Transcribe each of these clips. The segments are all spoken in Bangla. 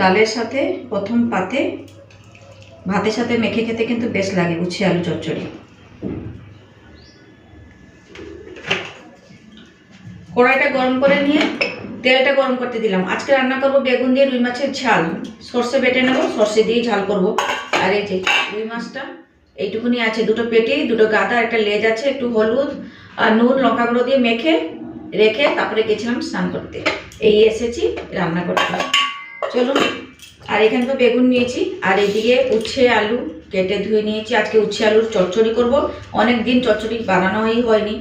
ডালের সাথে প্রথম পাতে ভাতের সাথে মেখে খেতে কিন্তু বেশ লাগে, উচ্ছে আলু চচ্চড়ি। কড়াইটা গরম করে নিয়ে তেলটা গরম করতে দিলাম। আজকে রান্না করব বেগুন দিয়ে রুই মাছের ঝাল। সর্ষে বেটে নেব, সর্ষে দিয়েই ঝাল করব। আর এই যে রুই মাছটা, এইটুকুনি আছে। দুটো পেটি, দুটো গাদা, একটা লেজ আছে, একটু হলুদ আর নুন, লঙ্কা গুঁড়ো দিয়ে মেখে রেখে তারপরে গেছিলাম স্নান করতে। এই এসেছি রান্না করতে। চলুন। আর এখানে তো বেগুন নিয়েছি, আর এদিকে উচ্ছে, আলু কেটে ধুয়ে নিয়েছি। আজকে উচ্ছে, আলুর চচ্চড়ি করব। অনেক দিন চচ্চড়ি বানানোই হয়নি,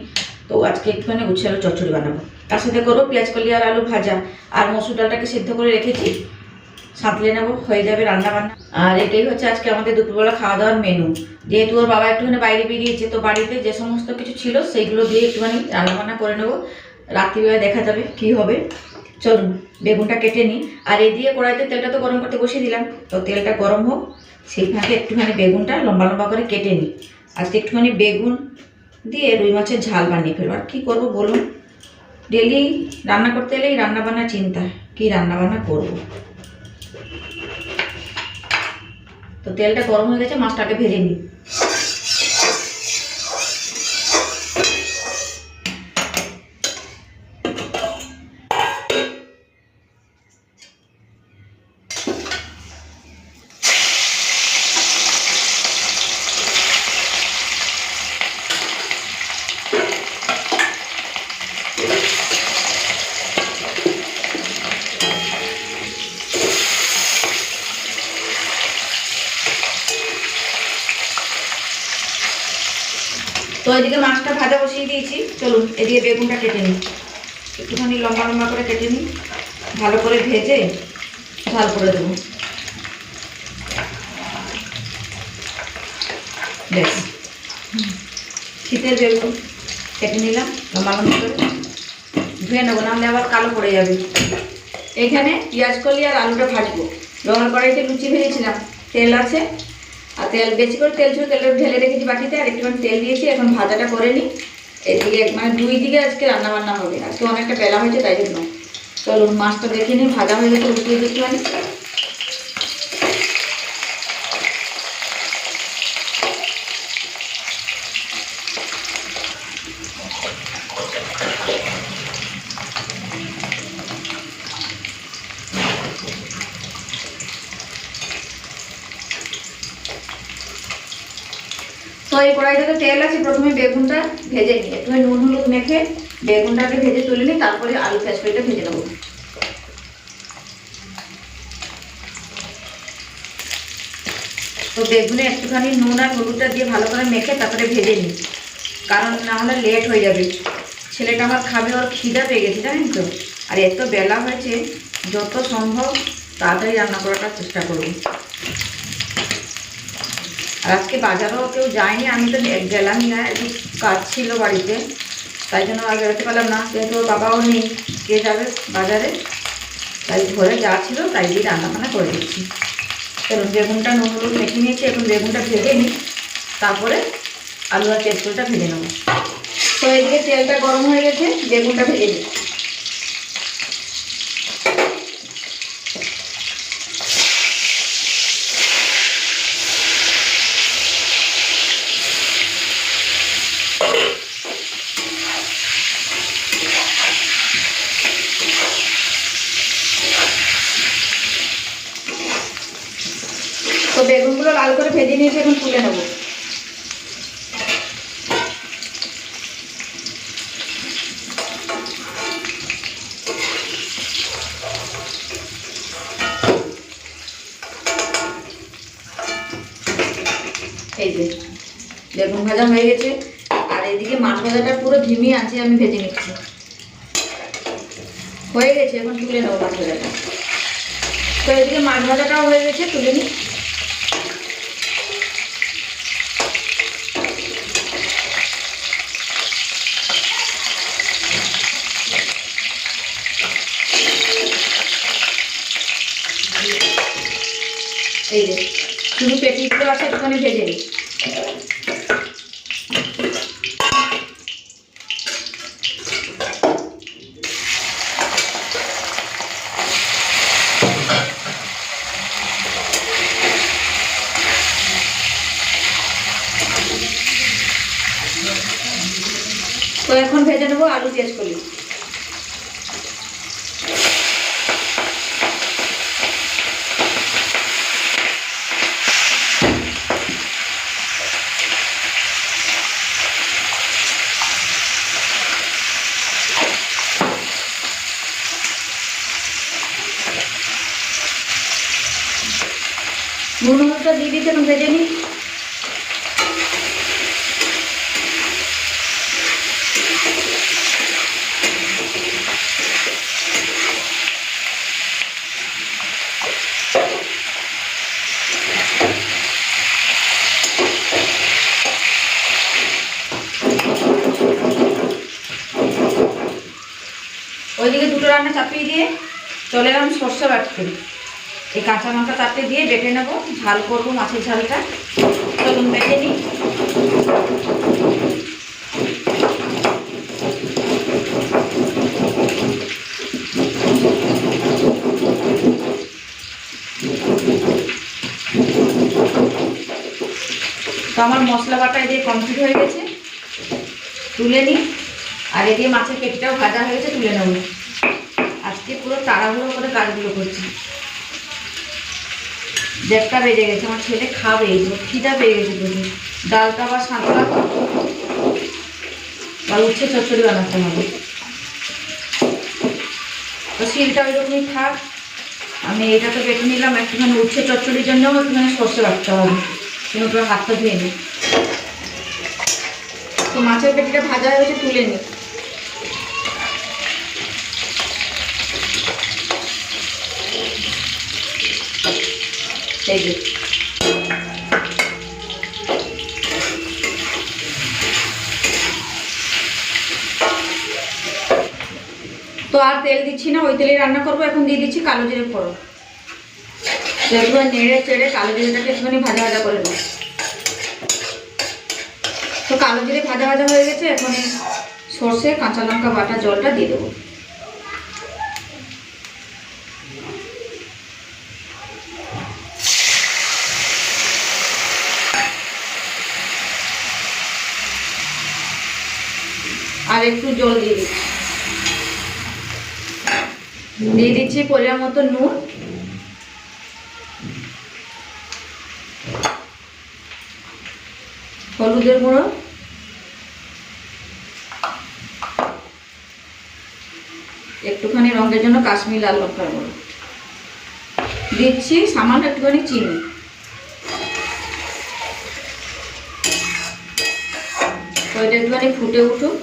তো আজকে একটুখানি উচ্ছে আলু চচ্চড়ি বানাবো। তার সাথে করব পেঁয়াজ কলি আর আলু ভাজা। আর মসুর ডালটাকে সেদ্ধ করে রেখেছি। সাঁতলে নেব, হয়ে যাবে রান্না বান্না। আর এটাই হচ্ছে আজকে আমাদের দুপুরবেলা খাওয়া দাওয়ার মেনু যেহেতু ওর বাবা একটুখানি বাইরে বেরিয়েছে, তো বাড়িতে যে সমস্ত কিছু ছিল, সেইগুলো দিয়ে একটুখানি রান্না বান্না করে নেব। রাত্রিবেলা দেখা যাবে কি হবে। চলুন, বেগুনটা কেটে নিই। আর এই দিয়ে কড়াইতে তেলটা তো গরম করতে বসিয়ে দিলাম। তো তেলটা গরম হোক, সেই ফাঁকে একটুখানি বেগুনটা লম্বা লম্বা করে কেটে নিই। আজকে একটুখানি বেগুন দিয়ে রুই মাছের ঝাল বানিয়ে ফেলব। আর কী করব বলুন? ডেলি রান্না করতে এলেই রান্না বান্নার চিন্তা, কী রান্না বান্না করব? তো তেলটা গরম হয়ে গেছে মাছটাকে ভেজে নিই। তো এদিকে মাছটা ভাজা বসিয়ে দিয়েছি। চলুন, এদিকে বেগুনটা কেটে নিই। একটুখানি লম্বা লম্বা করে কেটে নিই। ভালো করে ভেজে ঝাল করে দেবো। শীতের বেগুন কেটে নিলাম, লম্বা লম্বা করে। ধুয়ে নেব, নাহলে আবার কালো পড়ে যাবে। এখানে পেঁয়াজ কলি আর আলুটা ভাজবো। রঙের কড়াইতে লুচি ভেজেছিলাম। তেল আছে। আর তেল, বেশি করে তেল ছিল, তেলটা ঢেলে রেখেছি বাটিতে, আর একটুখানি তেল দিয়েছি, এখন ভাজাটা করে নিই। এদিকে মানে দুই দিকে আজকে রান্না বান্না হবে। আজকে অনেকটা বেলা হয়েছে, তাই জন্য। চলুন, মাছটা দেখে নিই, ভাজা হয়ে গেছে লুচি দেখি মানে এই কড়াইটাতে তেল আছে, প্রথমে বেগুনটা ভেজে নিই একটু নুন, হলুদ মেখে বেগুনটাকে ভেজে তুলে নিই তারপরে আলু পেঁয়াজ ভেজে নেব। তো বেগুনে একটুখানি নুন আর হলুদটা দিয়ে ভালো করে মেখে তারপরে ভেজে নিই, কারণ না হলে লেট হয়ে যাবে। ছেলেটা আমার খাবে, ওর খিদা পেয়ে গেছে, জানেন তো? আর এত বেলা হয়েছে, যত সম্ভব তাড়াতাড়ি রান্না করাটার চেষ্টা করব আর আজকে বাজারও কেউ যায়নি, আমি তো গেলামই না, একটু কাজ ছিল বাড়িতে। তাই জন্য আর বেরোতে পারলাম না, যেহেতু বাবাও নেই, কে যাবে বাজারে? তাই ঘরে যা ছিল তাই দিয়ে রান্না বান্না করে দিচ্ছি। চলুন, বেগুনটা নুন মেখে নিয়েছি, এখন বেগুনটা ভেজে নিই। তারপরে আলু আর তেজপুরটা ভেজে নেব। তো এদিকে তেলটা গরম হয়ে গেছে, বেগুনটা ভেজে নিই। তো বেগুনগুলো লাল করে ভেজে নিয়েছি এখন তুলে নেব এই যে বেগুন ভাজা হয়ে গেছে আর এদিকে মাছ ভাজাটা পুরো ধিমি আছে আমি ভেজে নিচ্ছি। হয়ে গেছে, এখন তুলে নেব মাছ ভাজাটা। তো এদিকে মাছ ভাজাটাও হয়ে গেছে, তুলে নিই এই যে, শুধু পেটিগুলো আছে, একটুখানি ভেজে নিই তো এখন ভেজে নেব আলু পেঁয়াজ কলি। নুন হলুদটা দিতে ভেজে নিই ওইদিকে দুটো রান্না চাপিয়ে দিয়ে চলে এলাম সর্ষে বাটতে। এই কাঁচা লঙ্কা তাতে দিয়ে বেটে নেব। ঝাল করব মাছের ঝালটা। চলুন বেটে নিই। তো আমার মশলা বাটা দিয়ে কমপ্লিট হয়ে গেছে। তুলে নিই। আর এদিকে মাছের পেটিটাও ভাজা হয়েছে তুলে নেব। তাড়াহুড়ো করে কাজগুলো করছি। দেড়টা বেজে গেছে, আমার ছেলে খাবে, এই খিদা পেয়ে গেছে প্রচুর। ডালটা বা সাঁতরা বা উচ্ছে চচ্চড়ি বানাতে হবে। তো শিলটা ওইরকমই থাক, আমি এটা তো বেটে নিলাম, একটুখানি উচ্ছে চচ্চড়ির জন্যও একটুখানি সর্ষে রাখতে হবে কিন্তু তোর হাতটা ধুয়ে নিই তো মাছের পেটিটা ভাজা হয়েছে তুলে নিই এই যে তো আর তেল দিচ্ছি না, ওই তেলে রান্না করব। এখন দিয়ে দিচ্ছি কালো জিরে ফোড়ন। একটু নেড়ে চেড়ে কালো জিরেটাকে একটুখানি ভাজা ভাজা করে নেব। তো কালো জিরে ভাজা ভাজা হয়ে গেছে, এখন সর্ষে, কাঁচা লঙ্কা বাটা জলটা দিয়ে দেবো আর একটু জল দিয়ে দিচ্ছি দিয়ে দিচ্ছি পরিমাণ মতো নুন। হলুদের গুঁড়ো। একটুখানি রঙের জন্য কাশ্মীর লাল লঙ্কার গুঁড়ো। দিচ্ছি সামান্য একটুখানি চিনি। ওইটা একটুখানি ফুটে উঠুক।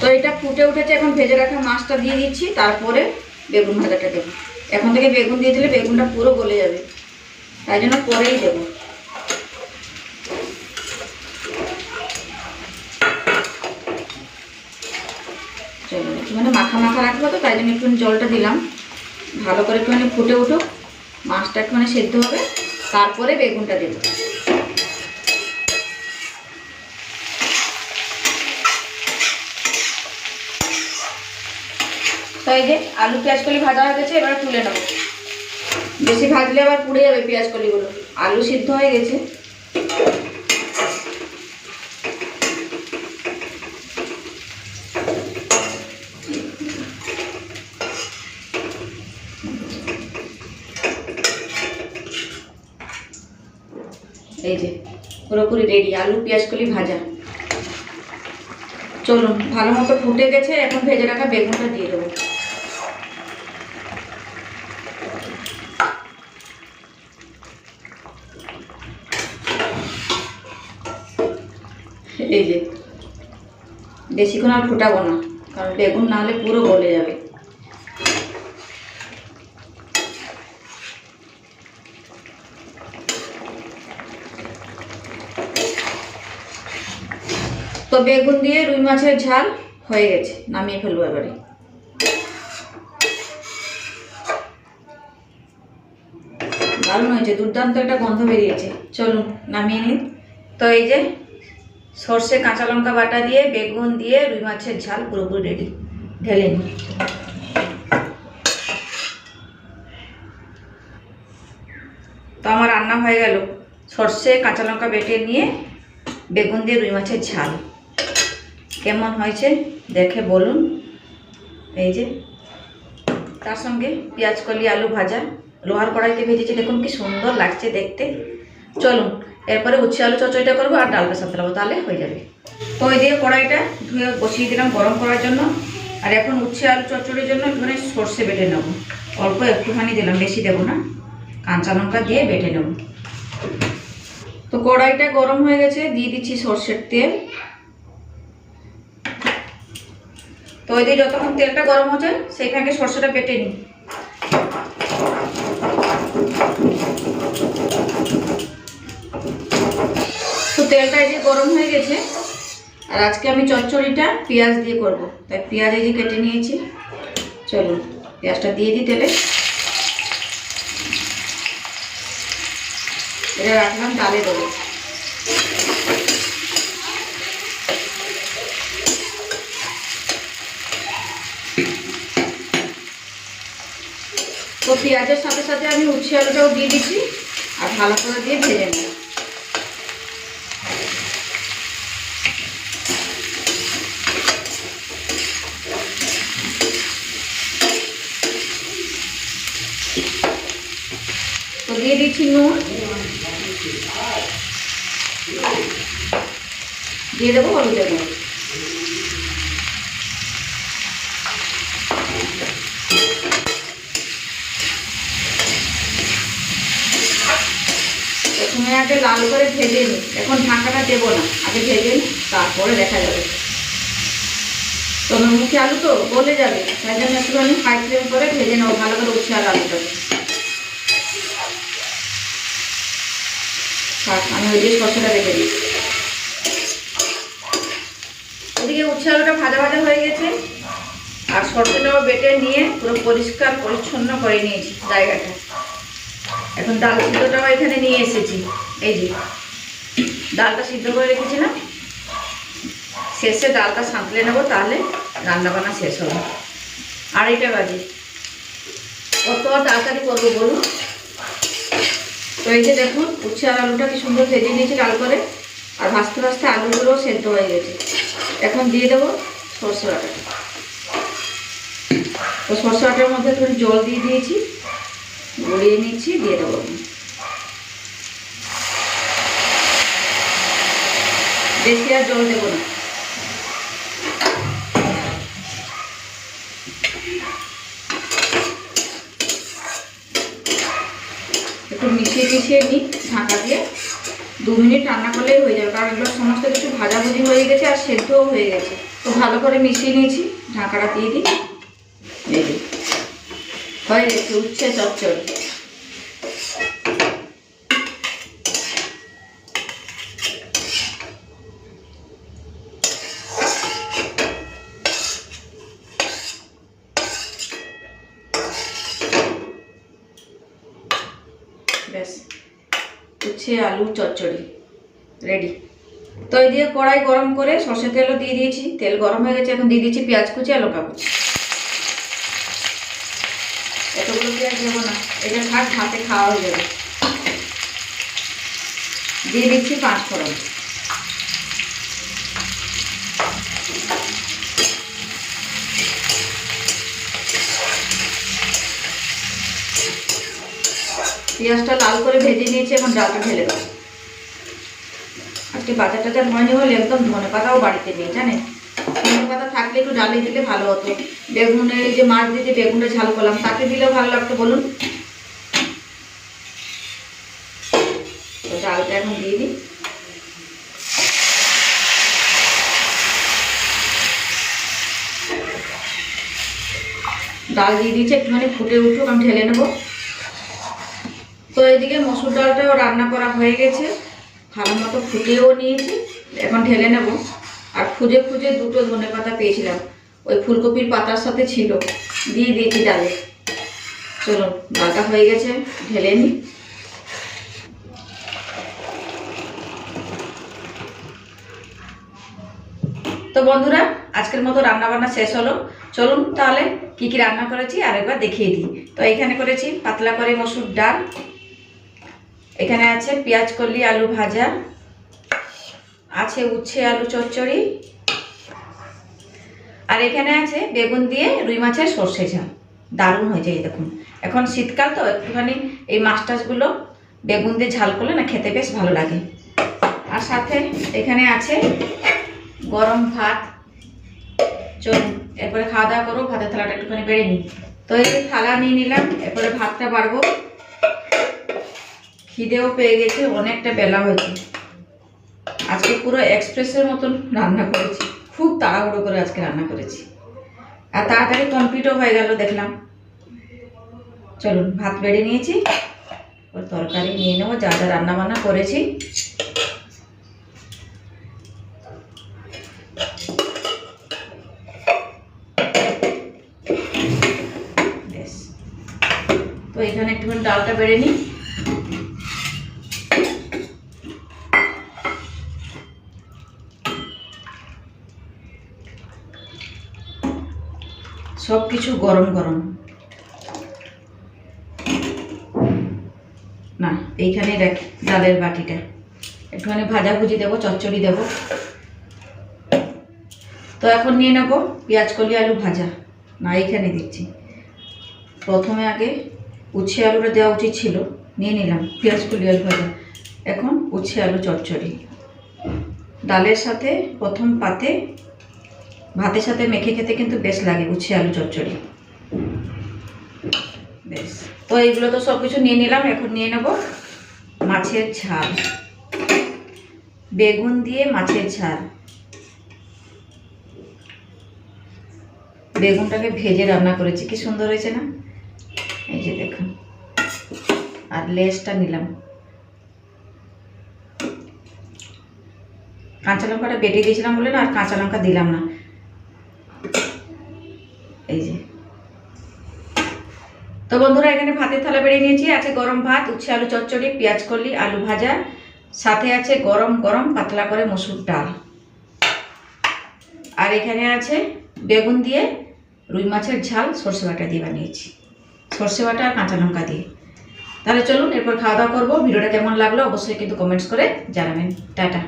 তো এটা ফুটে উঠেছে, এখন ভেজে রাখা মাছটা দিয়ে দিচ্ছি, তারপরে বেগুন ভাজাটা দেবো। এখন থেকে বেগুন দিয়ে দিলে বেগুনটা পুরো গলে যাবে। তাই জন্য পরেই দেবো। চলো, একটুখানি মাখা মাখা রাখব তো, তাই জন্য একটুখানি জলটা দিলাম। ভালো করে একটুখানি ফুটে উঠুক, মাছটা একটুখানি সেদ্ধ হবে, তারপরে বেগুনটা দেবো। তো যে আলু পেঁয়াজ কলি ভাজা হয়ে গেছে, এবার তুলে নেব বেশি ভাজলে আবার পুড়ে যাবে পেঁয়াজ কলিগুলো। আলু সিদ্ধ হয়ে গেছে। এই যে, পুরোপুরি রেডি আলু পেঁয়াজ কলি ভাজা। চলুন, ভালো মতো ফুটে গেছে, এখন ভেজে রাখা বেগুনটা দিয়ে দেবো। এই যে বেশিক্ষণ আর ফুটাবো না, কারণ বেগুন না হলে পুরো গলে যাবে। তো বেগুন দিয়ে রুই মাছের ঝাল হয়ে গেছে, নামিয়ে ফেলব এবারে। দারুণ হয়েছে, দুর্দান্ত একটা গন্ধ বেরিয়েছে। চলুন, নামিয়ে নিন তো এই যে সর্ষে কাঁচা লঙ্কা বাটা দিয়ে, বেগুন দিয়ে, রুই মাছের ঝাল পুরোপুরি রেডি ঢেলে নিন তো আমার রান্না হয়ে গেল। সর্ষে কাঁচা লঙ্কা বেটে নিয়ে, বেগুন দিয়ে রুই মাছের ঝাল। কেমন হয়েছে? দেখে বলুন। এই যে, তার সঙ্গে পেঁয়াজ, কলি, আলু ভাজা, লোহার কড়াইতে ভেজেছি। দেখুন কি সুন্দর লাগছে দেখতে। চলুন এরপরে উচ্ছে আলু চচড়িটা করব আর ডালটা সাথে দেবো তাহলে হয়ে যাবে। তো ওই দিয়ে কড়াইটা ধুয়ে বসিয়ে দিলাম গরম করার জন্য। আর এখন উচ্ছে আলু চচ্চড়ির জন্য একটুখানি সর্ষে বেটে নেব। অল্প একটুখানি দিলাম, বেশি দেবো না। কাঁচা লঙ্কা দিয়ে বেটে নেব। তো কড়াইটা গরম হয়ে গেছে, দিয়ে দিচ্ছি সর্ষের তেল। তো ওই দিয়ে যতক্ষণ তেলটা গরম হচ্ছে সেই ফাঁকে সর্ষেটা বেটে নিই। তেলটা এই যে গরম হয়ে গেছে। আর আজকে আমি চচ্চড়িটা পেঁয়াজ দিয়ে করব। তাই পেঁয়াজ এই যে কেটে নিয়েছি। চলুন, পেঁয়াজটা দিয়ে দিই তেলে। এটা রাখলাম ডালে দেবো। তো পেঁয়াজের সাথে সাথে আমি উচ্ছে আলুটাও দিয়ে দিচ্ছি। আর ভালো করে দিয়ে ভেজে নেব। তো দিয়ে দিচ্ছি নুন। দিয়ে দেবো হলুদের গুঁড়ো। প্রথমে আগে লাল করে ভেজে নিই। এখন ঢাকাটা দেবো না, আগে ভেজে নিই, তারপরে দেখা যাবে। তোমার মুখে আলু তো গলে যাবে, তাই জন্য একটুখানি হাই ফ্লেম করে ভেজে নেব, ভালো করে উচ্ছে আর আলুটাকে থাক আমি ওই দিয়ে সরষেটা রেখে দিই। ওদিকে উচ্ছে আলুটা ভাজা ভাজা হয়ে গেছে। আর সরষেটাও বেটে নিয়ে পুরো পরিষ্কার পরিচ্ছন্ন করে নিয়েছি জায়গাটা। এখন ডাল সিদ্ধটাও এখানে নিয়ে এসেছি। এই যে, ডালটা সিদ্ধ করে রেখেছিলাম। শেষে ডালটা সাঁতলে নেব, তাহলে রান্না বান্না শেষ হবে। আড়াইটা বাজে। কত তাড়াতাড়ি করব বলুন? তো এই যে দেখুন, উচ্ছে আর আলুটা কি সুন্দর ভেজে নিয়েছি লাল করে, আর ভাজতে ভাজতে আলুগুলোও সেদ্ধ হয়ে গেছে। এখন দিয়ে দেবো সর্ষে বাটাটা তো সর্ষে বাটার মধ্যে একটু জল দিয়ে দিয়েছি গড়িয়ে নিচ্ছি, দিয়ে দেবো। বেশি আর জল দেবো না একটু মিশিয়ে নিই ঢাকা দিয়ে। দু মিনিট রান্না করলেই হয়ে যাবে, কারণ এগুলো সমস্ত কিছু ভাজাভুজি হয়ে গেছে আর সেদ্ধও হয়ে গেছে। তো ভালো করে মিশিয়ে নিয়েছি, ঢাকাটা দিয়ে দিই। হয়ে গেছে, উচ্ছে চচ্চড়ি ব্যাস উচ্ছে আলু চচ্চড়ি। রেডি তো এই দিয়ে কড়াই গরম করে সর্ষে তেলও দিয়ে দিয়েছি। তেল গরম হয়ে গেছে, এখন দিয়ে দিয়েছি পেঁয়াজ কুচি আর লঙ্কা কুচি। এতগুলো পেঁয়াজ দেবো না, এটা থাক ভাতে খাওয়া হয়ে যাবে। দিয়ে দিচ্ছি পাঁচ ফোড়ন। পেঁয়াজটা লাল করে ভেজে নিয়েছি, এখন ডালটা ঢেলে দেবো। আজকে বাজার টাজার হয়নি হলে একদম ধনে পাতাও বাড়িতে নেই, জানেন? ধনে পাতা থাকলে একটু ডালে দিলে ভালো হতো। বেগুনে যে মাছ দিয়ে যে বেগুনটা ঝাল করলাম তাকে দিলেও ভালো লাগতো, বলুন? ডালটা এখন দিয়ে দিই। ডাল দিয়ে দিয়েছি, একটুখানি ফুটে উঠুক, আমি ঢেলে নেব। তো এদিকে মসুর ডালটাও রান্না করা হয়ে গেছে। ভালো মতো ফুটিয়েও নিয়েছি, এখন ঢেলে নেব। আর খুঁজে খুঁজে দুটো ধনে পাতা পেয়েছিলাম। ওই ফুলকপির পাতার সাথে ছিল। দিয়ে দিয়েছি ডালে। চলুন, ডালটা হয়ে গেছে, ঢেলে নিই। তো বন্ধুরা, আজকের মতো রান্না বান্না শেষ হলো। চলুন তাহলে কি কি রান্না করেছি আরেকবার দেখিয়ে দিই। তো এখানে করেছি পাতলা করে মসুর ডাল এখানে আছে পেঁয়াজ কলি, আলু ভাজা, আছে উচ্ছে, আলু চচ্চড়ি, আর এখানে আছে বেগুন দিয়ে রুই মাছের সর্ষে ঝাল। দারুণ হয়েছে এই দেখুন। এখন শীতকাল তো একটুখানি এই মাছ টাছগুলো বেগুন দিয়ে ঝাল করলে না খেতে বেশ ভালো লাগে। আর সাথে এখানে আছে গরম ভাত। চলুন, এরপরে খাওয়া দাওয়া করব, ভাতের থালাটা একটুখানি বেড়ে নিই। তো এই থালা নিয়ে নিলাম, এরপরে ভাতটা বাড়বো। খিদেও পেয়ে গেছে, অনেকটা বেলা হয়েছে। আজকে পুরো এক্সপ্রেসের মতন রান্না করেছি, খুব তাড়াহুড়ো করে আজকে রান্না করেছি। আর তাড়াতাড়ি কমপ্লিটও হয়ে গেল, দেখলাম। চলুন, ভাত বেড়ে নিয়েছি ওর তরকারি নিয়ে নেব, যা যা রান্না বান্না করেছি তো এখানে একটুখানি ডালটা বেড়ে নিই। সব কিছু গরম গরম। না, এইখানে রাখি ডালের বাটিটা। একটুখানি ভাজাভুজি দেবো, চচ্চড়ি দেবো। তো এখন নিয়ে নেব পেঁয়াজ কলি আলু ভাজা। না, এইখানে দিচ্ছি। প্রথমে আগে উচ্ছে আলুটা দেওয়া উচিত ছিল, নিয়ে নিলাম পেঁয়াজ কলি আলু ভাজা। এখন উচ্ছে আলু চচ্চড়ি। ডালের সাথে প্রথম পাতে ভাতের সাথে মেখে খেতে কিন্তু বেশ লাগে, উচ্ছে, আলু, চচ্চড়ি। বেশ। তো এইগুলো তো সব কিছু নিয়ে নিলাম, এখন নিয়ে নেব মাছের ঝাল। বেগুন দিয়ে মাছের ঝাল। বেগুনটাকে ভেজে রান্না করেছি, কি সুন্দর হয়েছে না? এই যে দেখুন। আর লেসটা নিলাম। কাঁচা লঙ্কাটা বেটে দিয়েছিলাম বলে না, আর কাঁচা লঙ্কা দিলাম না এই যে তো বন্ধুরা, এখানে ভাতের থালা বেড়ে নিয়েছি। আছে গরম ভাত, উচ্ছে আলু চচ্চড়ি, পেঁয়াজ কলি, আলু ভাজা। সাথে আছে গরম গরম পাতলা করে মসুর ডাল। আর এখানে আছে বেগুন দিয়ে রুই মাছের ঝাল, সর্ষে বাটা দিয়ে বানিয়েছি। সর্ষে বাটা আর কাঁচা লঙ্কা দিয়ে। তাহলে চলুন, এরপর খাওয়া দাওয়া করব। ভিডিওটা কেমন লাগল অবশ্যই কিন্তু কমেন্টস করে জানাবেন। টাটা।